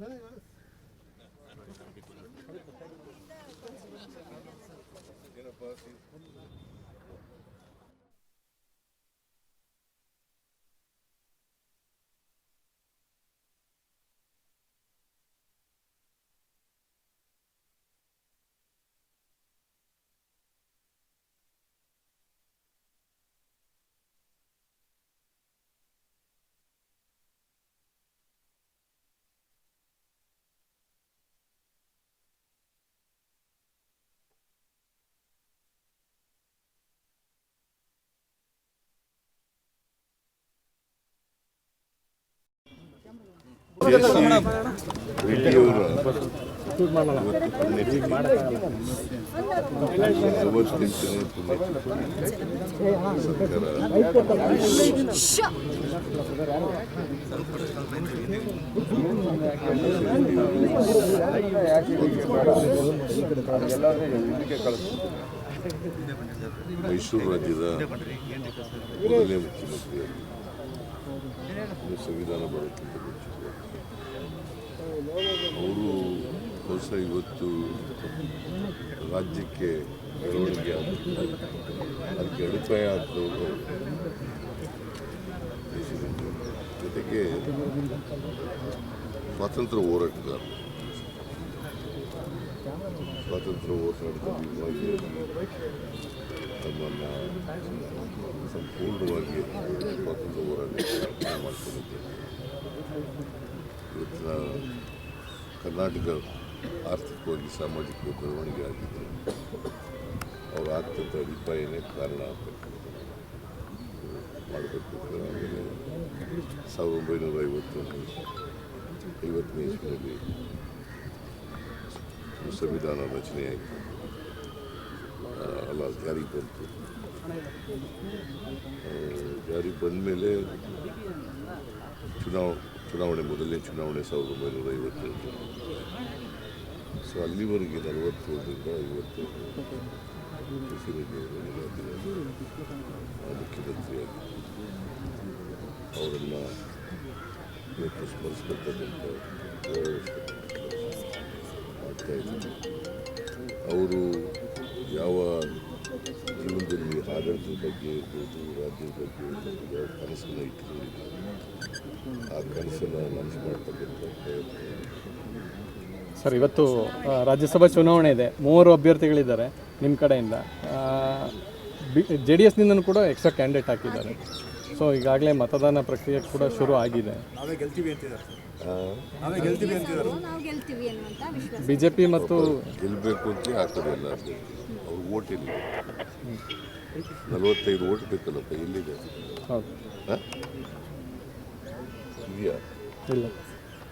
Nada más. Yo no puedo decir. Mysuru ರಾಜ್ಯದ ಮೊದಲನೇ ಮುಖ್ಯಮಂತ್ರಿ ಇನ್ನು ಸಂವಿಧಾನ ಮುಂಚಿತವಾಗಿ ಅವರು ಬಹುಶಃ ಇವತ್ತು ರಾಜ್ಯಕ್ಕೆ ಬೆಳವಣಿಗೆ ಆಗುತ್ತಿದ್ದಾರೆ ಅದಕ್ಕೆ ಅಡಿಪಾಯ ಆಗ್ತವರು ಜೊತೆಗೆ ಸ್ವಾತಂತ್ರ್ಯ ಹೋರಾಟಗಾರರು ಸ್ವಾತಂತ್ರ್ಯ ಹೋರಾಟದಲ್ಲಿ ತಮ್ಮನ್ನು ಸಂಪೂರ್ಣವಾಗಿ ಸ್ವಾತಂತ್ರ್ಯ ಹೋರಾಟ ಮಾಡ್ಕೊಂಡಿದ್ದೇನೆ ಇವತ್ತಿನ ಕರ್ನಾಟಕ ಆರ್ಥಿಕವಾಗಿ ಸಾಮಾಜಿಕ ಬೆಳವಣಿಗೆ ಆಗಿದ್ದು ಅವ್ರು ಆಗ್ತಂಥ ಅಭಿಪ್ರಾಯನೇ ಕಾರಣ ಮಾಡಬೇಕು ಆಮೇಲೆ ಸಾವಿರದ ಒಂಬೈನೂರ ಐವತ್ತೊಂದು ಐವತ್ತನೇ ಇಸ್ವಿನಲ್ಲಿ ಸಂವಿಧಾನ ರಚನೆಯಾಯಿತು. ಅಲ್ಲ ಜಾರಿಗೆ ಬಂತು. ಜಾರಿಗೆ ಬಂದ ಮೇಲೆ ಚುನಾವ, ಚುನಾವಣೆ ಮೊದಲನೇ ಚುನಾವಣೆ ಸಾವಿರದ ಒಂಬೈನೂರ ಐವತ್ತೆಂಟು ಸೊ ಅಲ್ಲಿವರೆಗೆ ನಲವತ್ತೇಳರಿಂದ ಐವತ್ತು ಮುಖ್ಯಮಂತ್ರಿಯಾಗಿ ಅವರನ್ನು ಇವತ್ತು ಇದೆ. ಅವರು ಯಾವ ಜೀವನದಲ್ಲಿ ಆಡಳಿತದ ಬಗ್ಗೆ ಇರ್ಬೋದು ರಾಜ್ಯದ ಬಗ್ಗೆ ಇರ್ಬೋದು ಕನಸನ್ನು ಇಟ್ಟುಕೊಂಡಿದ್ದಾರೆ ಆ ಕನಸನ್ನು ನನಸು ಮಾಡ್ತಕ್ಕಂಥ ಪ್ರಯತ್ನ ಸರ್ ಇವತ್ತು ರಾಜ್ಯಸಭಾ ಚುನಾವಣೆ ಇದೆ. ಮೂವರು ಅಭ್ಯರ್ಥಿಗಳಿದ್ದಾರೆ ನಿಮ್ಮ ಕಡೆಯಿಂದ. ಬಿ ಜೆ ಡಿ ಎಸ್ನಿಂದನೂ ಕೂಡ ಎಕ್ಸ್ಟ್ರಾ ಕ್ಯಾಂಡಿಡೇಟ್ ಹಾಕಿದ್ದಾರೆ. ಸೊ ಈಗಾಗಲೇ ಮತದಾನ ಪ್ರಕ್ರಿಯೆ ಕೂಡ ಶುರು ಆಗಿದೆ. ನಾವೇ ಗೆಲ್ತೀವಿ ಅಂತಿದ್ದಾರೆ ಆ, ನಾವೇ ಗೆಲ್ತೀವಿ ಅಂತಿದ್ದಾರೆ. ನಾವು ಗೆಲ್ತೀವಿ ಅನ್ನುವಂಥ ವಿಶ್ವಾಸ. ಬಿ ಜೆ ಪಿ ಮತ್ತು ಗೆಲ್ಲಬೇಕು ಅಂತ ಅವ್ರಿಗೆ ಓಟ್ ಇಲ್ಲ. ನಲವತ್ತೈದು ಓಟ್ ಬೇಕಲ್ಲಪ್ಪ ಎಲ್ಲಿದೆ? ಇದೆಯಾ?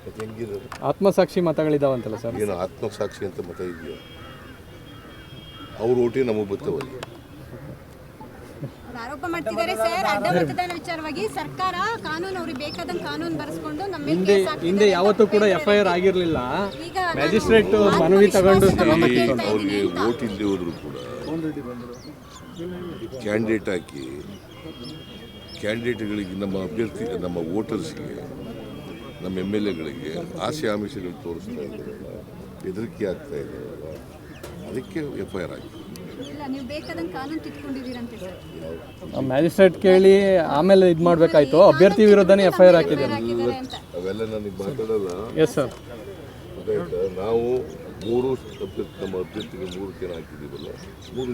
ಮತ್ತೆ ಹೆಂಗಿದೆ ಆತ್ಮಸಾಕ್ಷಿ ಮತಗಳಿದಾವಂತಲ್ಲ ಸರ್. ಏನು ಆತ್ಮಸಾಕ್ಷಿ ಅಂತ ಮತ ಇದೆಯಾ? ಅವ್ರ ಓಟಿ ನಮಗೆ ಬರ್ತಾವಲ್ಲ ಆರೋಪ ಮಾಡ್ತಿದ್ದಾರೆ ಸರ್. ಅಡ್ಡ ಮತದಾನ ವಿಚಾರವಾಗಿ ಸರ್ಕಾರ ಕಾನೂನು ಅವ್ರಿಗೆ ಬೇಕಾದಂಗೆ ಕಾನೂನು ಬರೆಸ್ಕೊಂಡು ನಮ್ಮ ಮೇಲೆ ಹಿಂದೆ ಕೇಸ್ ಹಾಕ್ತಿದ್ದಾರೆ ಹಿಂದೆ ಯಾವತ್ತೂ ಕೂಡ ಎಫ್ಐಆರ್ ಎಫ್ ಐ ಆರ್ ಆಗಿರಲಿಲ್ಲ. ಈಗ ನಾನು ಮ್ಯಾಜಿಸ್ಟ್ರೇಟ್ ಮನವಿ ತಗೊಂಡು ಹೇಳ್ತಾ ಅವ್ರಿಗೆ. ಓಟ್ ಇಲ್ಲದೆ ಹೋದ್ರು ಕೂಡ ಕ್ಯಾಂಡಿಡೇಟ್ ಹಾಕಿ ಕ್ಯಾಂಡಿಡೇಟ್ಗಳಿಗೆ ನಮ್ಮ ಅಭ್ಯರ್ಥಿ ನಮ್ಮ ವೋಟರ್ಸ್ಗೆ ನಮ್ಮ ಎಂ ಎಲ್ ಎಗಳಿಗೆ ಆಸೆ ಆಮಿಷಗಳು ತೋರಿಸ್ತಾ ಇದ್ದಾರಲ್ಲ ಹೆದರಿಕೆ ಆಗ್ತಾ ಇದ್ದಾರಲ್ಲ ಅದಕ್ಕೆ ಎಫ್ ಐ ಆರ್ ಆಗಿ ಇಲ್ಲ ನೀವು ಬೇಕಾದಂಗೆ ಕಾನೂನು ತಿದ್ಕೊಂಡಿದ್ದೀರಂತೆ ಸರ್. ಮ್ಯಾಜಿಸ್ಟ್ರೇಟ್ ಕೇಳಿ ಆಮೇಲೆ ಇದು ಮಾಡಬೇಕಾಯ್ತು. ಅಭ್ಯರ್ಥಿ ವಿರುದ್ಧನೇ ಎಫ್ ಐ ಆರ್ ಹಾಕಿದ್ದಾರೆ ಅವೆಲ್ಲ ನನಗೆ ಮಾತಾಡಲ್ಲ? ಎಸ್ ಸರ್ ಗೊತ್ತಾಯ್ತಾ ನಾವು ಮೂರು ಅಭ್ಯರ್ಥಿ ನಮ್ಮ ಅಭ್ಯರ್ಥಿಗೆ ಮೂರು ಜನ ಹಾಕಿದ್ದೀವಲ್ಲ ಮೂರು